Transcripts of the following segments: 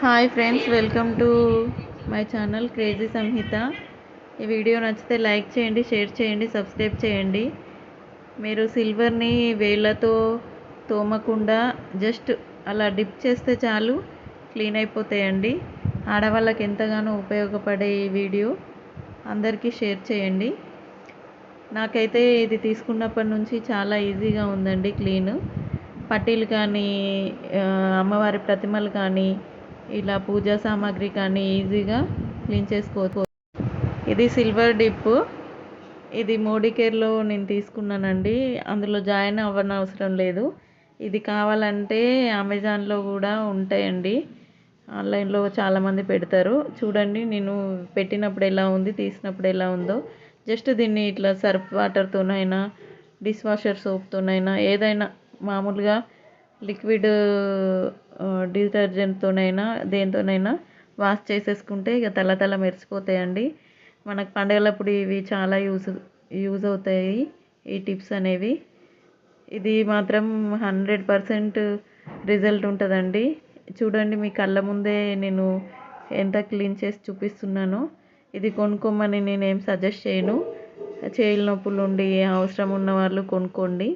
Hi friends welcome to my channel crazy Samhitha ఈ video నచ్చితే like చేయండి share చేయండి సబ్స్క్రైబ్ చేయండి. మీరు సిల్వర్ని వేళ్ళతో తోమకుండా జస్ట్ అలా డిప్ చేస్తే చాలు క్లీన్ అయిపోతాయండి. ఆడవాళ్ళకి ఎంతగానో ఉపయోగపడే ఈ వీడియో అందరికీ షేర్ చేయండి. నాకైతే ఇది తీసుకున్నప్పటి నుంచి చాలా ఈజీగా ఉందండి క్లీన్ పట్టీలు కానీ అమ్మవారి ప్రతిమలు కానీ ఇలా పూజా సామాగ్రి కానీ ఈజీగా క్లీన్ చేసుకోవచ్చు. ఇది సిల్వర్ డిప్ ఇది మోడీ కేర్లో నేను తీసుకున్నానండి. అందులో జాయిన్ అవ్వని అవసరం లేదు. ఇది కావాలంటే అమెజాన్లో కూడా ఉంటాయండి. ఆన్లైన్లో చాలామంది పెడతారు. చూడండి నేను పెట్టినప్పుడు ఎలా ఉంది తీసినప్పుడు ఎలా ఉందో. జస్ట్ దీన్ని ఇట్లా సర్ఫ్ వాటర్తోనైనా డిష్ వాషర్ సోప్తోనైనా ఏదైనా మామూలుగా లిక్విడ్ డిటర్జెంట్తోనైనా దేంతోనైనా వాష్ చేసేసుకుంటే ఇక తల తల మెరిసిపోతాయండి. మనకు పండగలప్పుడు ఇవి చాలా యూస్ యూజ్ అవుతాయి ఈ టిప్స్ అనేవి. ఇది మాత్రం హండ్రెడ్ పర్సెంట్ రిజల్ట్ ఉంటుందండి. చూడండి మీ కళ్ళ ముందే నేను ఎంత క్లీన్ చేసి చూపిస్తున్నానో. ఇది కొనుక్కోమని నేను ఏం సజెస్ట్ చేయను. చేయిల నొప్పులు ఉండి అవసరం ఉన్న వాళ్ళు కొనుక్కోండి.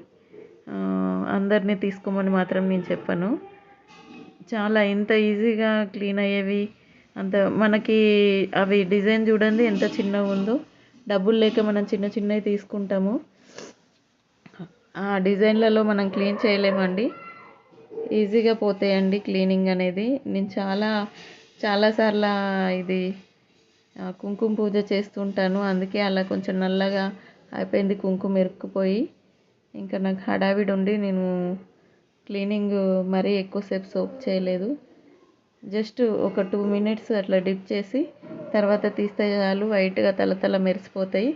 అందరినీ తీసుకోమని మాత్రం నేను చెప్పను. చాలా ఎంత ఈజీగా క్లీన్ అయ్యేవి అంత మనకి అవి డిజైన్ చూడండి ఎంత చిన్నగా ఉందో. డబ్బులు లేక మనం చిన్న చిన్నవి తీసుకుంటాము. ఆ డిజైన్లలో మనం క్లీన్ చేయలేమండి. ఈజీగా పోతాయండి క్లీనింగ్ అనేది. నేను చాలా చాలాసార్లు ఇది కుంకుమ పూజ చేస్తుంటాను. అందుకే అలా కొంచెం నల్లగా అయిపోయింది కుంకుమ ఎరుక్కుపోయి ఇంకా నాకు హడావిడి ఉండి నేను క్లీనింగ్ మరీ ఎక్కువసేపు సోప్ చేయలేదు. జస్ట్ ఒక టూ మినిట్స్ అట్లా డిప్ చేసి తర్వాత తీస్తే చాలు వైట్గా తలతల మెరిసిపోతాయి.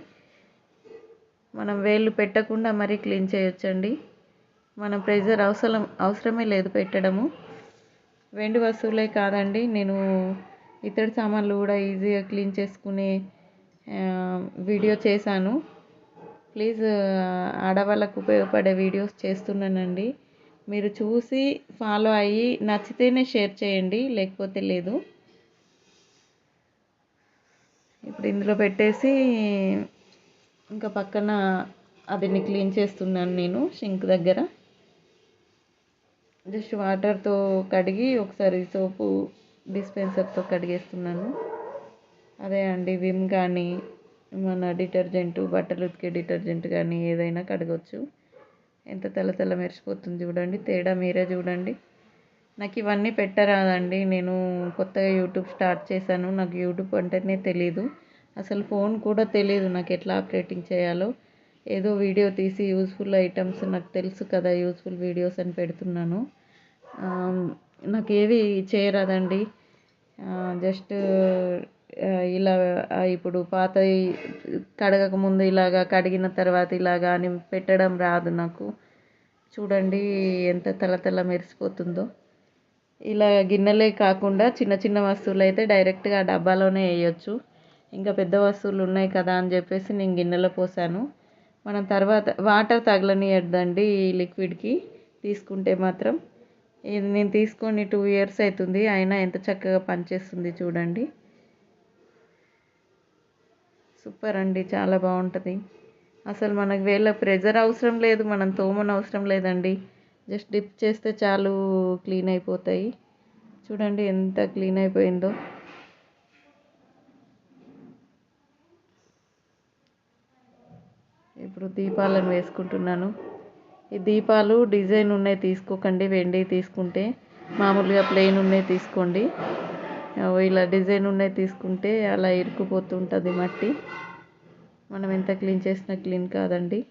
మనం వేళ్ళు పెట్టకుండా మరీ క్లీన్ చేయొచ్చండి. మనం ప్రెజర్ అవసరం అవసరమే లేదు పెట్టడము. వెండి వస్తువులే కాదండి నేను ఇతడి సామాన్లు కూడా ఈజీగా క్లీన్ చేసుకునే వీడియో చేశాను. ప్లీజ్ ఆడవాళ్ళకు ఉపయోగపడే వీడియోస్ చేస్తున్నానండి. మీరు చూసి ఫాలో అయ్యి నచ్చితేనే షేర్ చేయండి లేకపోతే లేదు. ఇప్పుడు ఇందులో పెట్టేసి ఇంకా పక్కన అదిని క్లీన్ చేస్తున్నాను నేను షింక్ దగ్గర. జస్ట్ వాటర్తో కడిగి ఒకసారి సోపు డిస్పెన్సర్తో కడిగేస్తున్నాను. అదే అండి విమ్ కానీ మన డిటర్జెంట్ బట్టలు ఉతికే డిటర్జెంట్ కానీ ఏదైనా కడగవచ్చు ఎంత తెల్ల తెల్ల మెరిసిపోతుంది చూడండి తేడా మీరే చూడండి. నాకు ఇవన్నీ పెట్టరాదండి నేను కొత్తగా యూట్యూబ్ స్టార్ట్ చేశాను. నాకు యూట్యూబ్ అంటేనే తెలీదు. అసలు ఫోన్ కూడా తెలియదు నాకు ఎట్లా ఆపరేటింగ్ చేయాలో. ఏదో వీడియో తీసి యూస్ఫుల్ ఐటమ్స్ నాకు తెలుసు కదా యూస్ఫుల్ వీడియోస్ అని పెడుతున్నాను. నాకు ఏవి చేయరాదండి. జస్ట్ ఇలా ఇప్పుడు పాత కడగక ముందు ఇలాగా కడిగిన తర్వాత ఇలాగా అని పెట్టడం రాదు నాకు. చూడండి ఎంత తెల్ల మెరిసిపోతుందో. ఇలా గిన్నెలే కాకుండా చిన్న చిన్న వస్తువులు అయితే డైరెక్ట్గా డబ్బాలోనే వేయొచ్చు. ఇంకా పెద్ద వస్తువులు ఉన్నాయి కదా అని చెప్పేసి నేను గిన్నెలో పోసాను. మనం తర్వాత వాటర్ తగలనియద్దండి ఈ లిక్విడ్కి తీసుకుంటే మాత్రం. ఇది నేను తీసుకొని టూ ఇయర్స్ అవుతుంది అయినా ఎంత చక్కగా పనిచేస్తుంది చూడండి. సూపర్ అండి చాలా బాగుంటుంది. అసలు మనకు వేళ్ళ ప్రెజర్ అవసరం లేదు మనం తోమన అవసరం లేదండి. జస్ట్ డిప్ చేస్తే చాలు క్లీన్ అయిపోతాయి. చూడండి ఎంత క్లీన్ అయిపోయిందో. ఇప్పుడు దీపాలను వేసుకుంటున్నాను. ఈ దీపాలు డిజైన్ ఉన్నాయి తీసుకోకండి వెండి తీసుకుంటే. మామూలుగా ప్లెయిన్ ఉన్నాయి తీసుకోండి. ఇలా డిజైన్ ఉన్నాయి తీసుకుంటే అలా ఇరుక్కుపోతుంటుంది మట్టి. మనం ఎంత క్లీన్ చేసినా క్లీన్ కాదండి.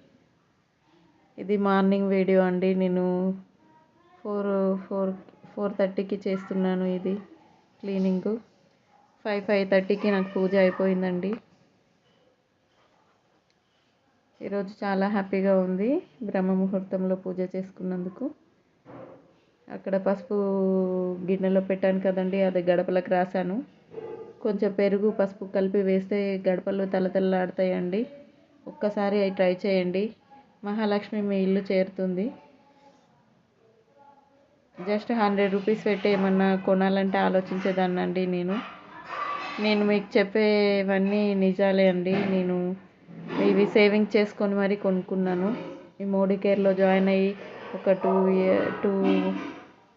ఇది మార్నింగ్ వీడియో అండి. నేను ఫోర్ ఫోర్ ఫోర్ థర్టీకి చేస్తున్నాను ఇది క్లీనింగ్. ఫైవ్ ఫైవ్ థర్టీకి నాకు పూజ అయిపోయిందండి. ఈరోజు చాలా హ్యాపీగా ఉంది. బ్రహ్మ ముహూర్తంలో పూజ చేసుకున్నందుకు. అక్కడ పసుపు గిన్నెలో పెట్టాను కదండి అది గడపలకు రాశాను. కొంచెం పెరుగు పసుపు కలిపి వేస్తే గడపలు తలతల్లాడతాయండి. ఒక్కసారి అవి ట్రై చేయండి. మహాలక్ష్మి మీ ఇల్లు చేరుతుంది. జస్ట్ హండ్రెడ్ రూపీస్ పెట్టి ఏమన్నా కొనాలంటే ఆలోచించేదాన్ని అండి నేను. నేను మీకు చెప్పేవన్నీ నిజాలే అండి. నేను ఇవి సేవింగ్ చేసుకొని మరీ కొనుక్కున్నాను. ఈ మోడీ కేర్లో జాయిన్ అయ్యి ఒక two year two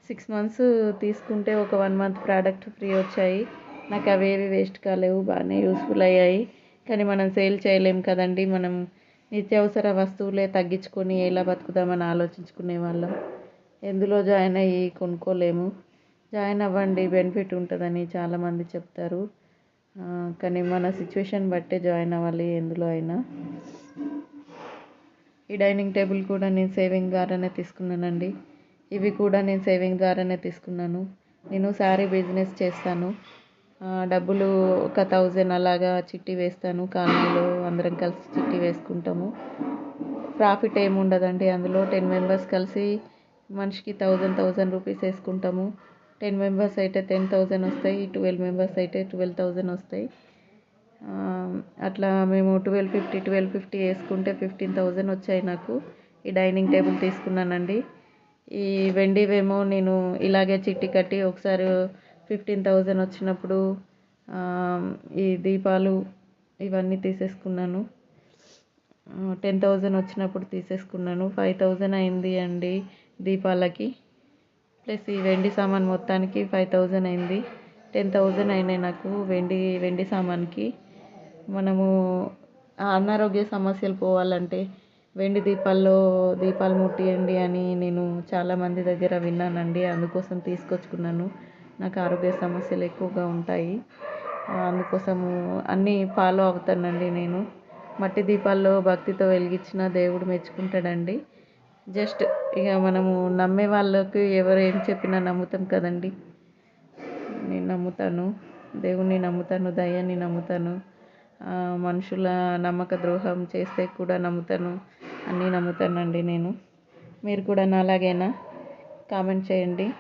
six months తీసుకుంటే ఒక వన్ మంత్ ప్రోడక్ట్ ఫ్రీ వచ్చాయి. నాకు అవేవి వేస్ట్ కాలేవు బాగానే యూస్ఫుల్ అయ్యాయి. కానీ మనం సేల్ చేయలేం కదండి. మనం నిత్యావసర వస్తువులే తగ్గించుకొని ఎలా బతుకుదామని ఆలోచించుకునే వాళ్ళం. ఎందులో జాయిన్ అయ్యి కొనుక్కోలేము. జాయిన్ అవ్వండి బెనిఫిట్ ఉంటుందని చాలామంది చెప్తారు. కానీ మన సిచ్యువేషన్ బట్టే జాయిన్ అవ్వాలి ఎందులో అయినా. ఈ డైనింగ్ టేబుల్ కూడా నేను సేవింగ్ ద్వారానే తీసుకున్నానండి. ఇవి కూడా నేను సేవింగ్ ద్వారానే తీసుకున్నాను. నేను శారీ బిజినెస్ చేస్తాను. డబ్బులు ఒక థౌజండ్ అలాగా చిట్టి వేస్తాను. కాలనీలో అందరం కలిసి చిట్టి వేసుకుంటాము. ప్రాఫిట్ ఏమి ఉండదండి అందులో టెన్ మెంబర్స్ కలిసి మనిషికి థౌజండ్ థౌజండ్ రూపీస్ వేసుకుంటాము. టెన్ మెంబర్స్ అయితే టెన్ థౌజండ్ వస్తాయి. ట్వెల్వ్ మెంబర్స్ అయితే ట్వెల్వ్ థౌజండ్ వస్తాయి. అట్లా మేము ట్వెల్వ్ ఫిఫ్టీ ట్వెల్వ్ ఫిఫ్టీ వేసుకుంటే ఫిఫ్టీన్ థౌజండ్ వచ్చాయి నాకు. ఈ డైనింగ్ టేబుల్ తీసుకున్నానండి. ఈ వెండివేమో నేను ఇలాగే చిట్టి కట్టి ఒకసారి ఫిఫ్టీన్ థౌజండ్ వచ్చినప్పుడు ఈ దీపాలు ఇవన్నీ తీసేసుకున్నాను. టెన్ థౌజండ్ వచ్చినప్పుడు తీసేసుకున్నాను. ఫైవ్ థౌజండ్ అయింది అండి దీపాలకి. ప్లస్ ఈ వెండి సామాన్ మొత్తానికి ఫైవ్ థౌజండ్ అయింది. టెన్ థౌజండ్ అయినాయి నాకు వెండి వెండి సామాన్కి. మనము అనారోగ్య సమస్యలు పోవాలంటే వెండి దీపాల్లో దీపాలు ముట్టియండి అని నేను చాలామంది దగ్గర విన్నానండి. అందుకోసం తీసుకొచ్చుకున్నాను. నాకు ఆరోగ్య సమస్యలు ఎక్కువగా ఉంటాయి. అందుకోసము అన్నీ ఫాలో అవుతానండి నేను. మట్టి దీపాల్లో భక్తితో వెలిగించిన దేవుడు మెచ్చుకుంటాడండి. జస్ట్ ఇక మనము నమ్మే వాళ్ళకి ఎవరు ఏం చెప్పినా నమ్ముతాం కదండి. నేను నమ్ముతాను. దేవుణ్ణి నమ్ముతాను. దయ్యాన్ని నమ్ముతాను. మనుషుల నమ్మక ద్రోహం చేస్తే కూడా నమ్ముతాను. అన్నీ నమ్ముతానండి నేను. మీరు కూడా నాలాగేనా కామెంట్ చేయండి.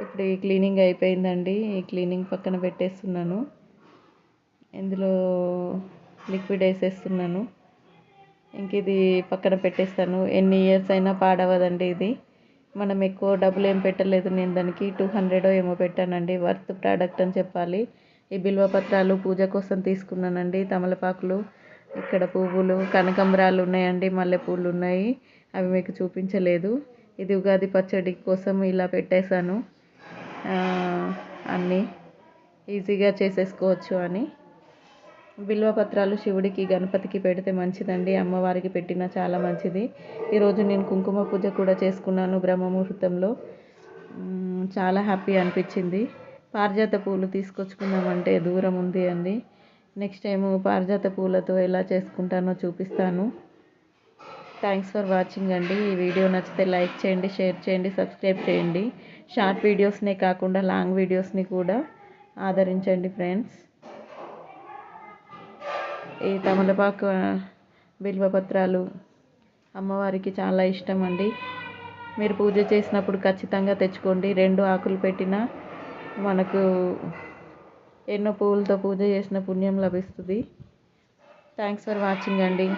ఇప్పుడు ఈ క్లీనింగ్ అయిపోయిందండి. ఈ క్లీనింగ్ పక్కన పెట్టేస్తున్నాను. ఇందులో లిక్విడ్ వేసేస్తున్నాను. ఇంక ఇది పక్కన పెట్టేస్తాను. ఎన్ని ఇయర్స్ అయినా పాడవదండి ఇది. మనం ఎక్కువ డబ్బులు ఏం పెట్టలేదు. నేను దానికి టూ హండ్రెడ్ ఏమో పెట్టానండి. వర్త్ ప్రోడక్ట్ అని చెప్పాలి. ఈ బిల్వ పత్రాలు పూజ కోసం తీసుకున్నానండి. తమలపాకులు ఇక్కడ పువ్వులు కనకాంబరాలు ఉన్నాయండి మల్లెపూలు ఉన్నాయి. అవి మీకు చూపించలేదు. ఇది ఉగాది పచ్చడి కోసం ఇలా పెట్టేశాను. అన్నీ ఈజీగా చేసేసుకోవచ్చు అని. బిల్వ పత్రాలు శివుడికి గణపతికి పెడితే మంచిదండి. అమ్మవారికి పెట్టినా చాలా మంచిది. ఈరోజు నేను కుంకుమ పూజ కూడా చేసుకున్నాను బ్రహ్మ ముహూర్తంలో చాలా హ్యాపీ అనిపించింది. పారిజాత పూలు తీసుకొచ్చుకున్నామంటే దూరం ఉంది అండి. నెక్స్ట్ టైం పారిజాత పూలతో ఎలా చేసుకుంటానో చూపిస్తాను. థ్యాంక్స్ ఫర్ వాచింగ్ అండి. ఈ వీడియో నచ్చితే లైక్ చేయండి షేర్ చేయండి సబ్స్క్రైబ్ చేయండి. షార్ట్ వీడియోస్నే కాకుండా లాంగ్ వీడియోస్ని కూడా ఆదరించండి ఫ్రెండ్స్ ఈ తమలపాకు బిల్వపత్రాలు అమ్మవారికి చాలా ఇష్టం అండి. మీరు పూజ చేసినప్పుడు ఖచ్చితంగా తెచ్చుకోండి. రెండు ఆకులు పెట్టినా మనకు ఎన్నో పువ్వులతో పూజ చేసిన పుణ్యం లభిస్తుంది. థ్యాంక్స్ ఫర్ వాచింగ్ అండి.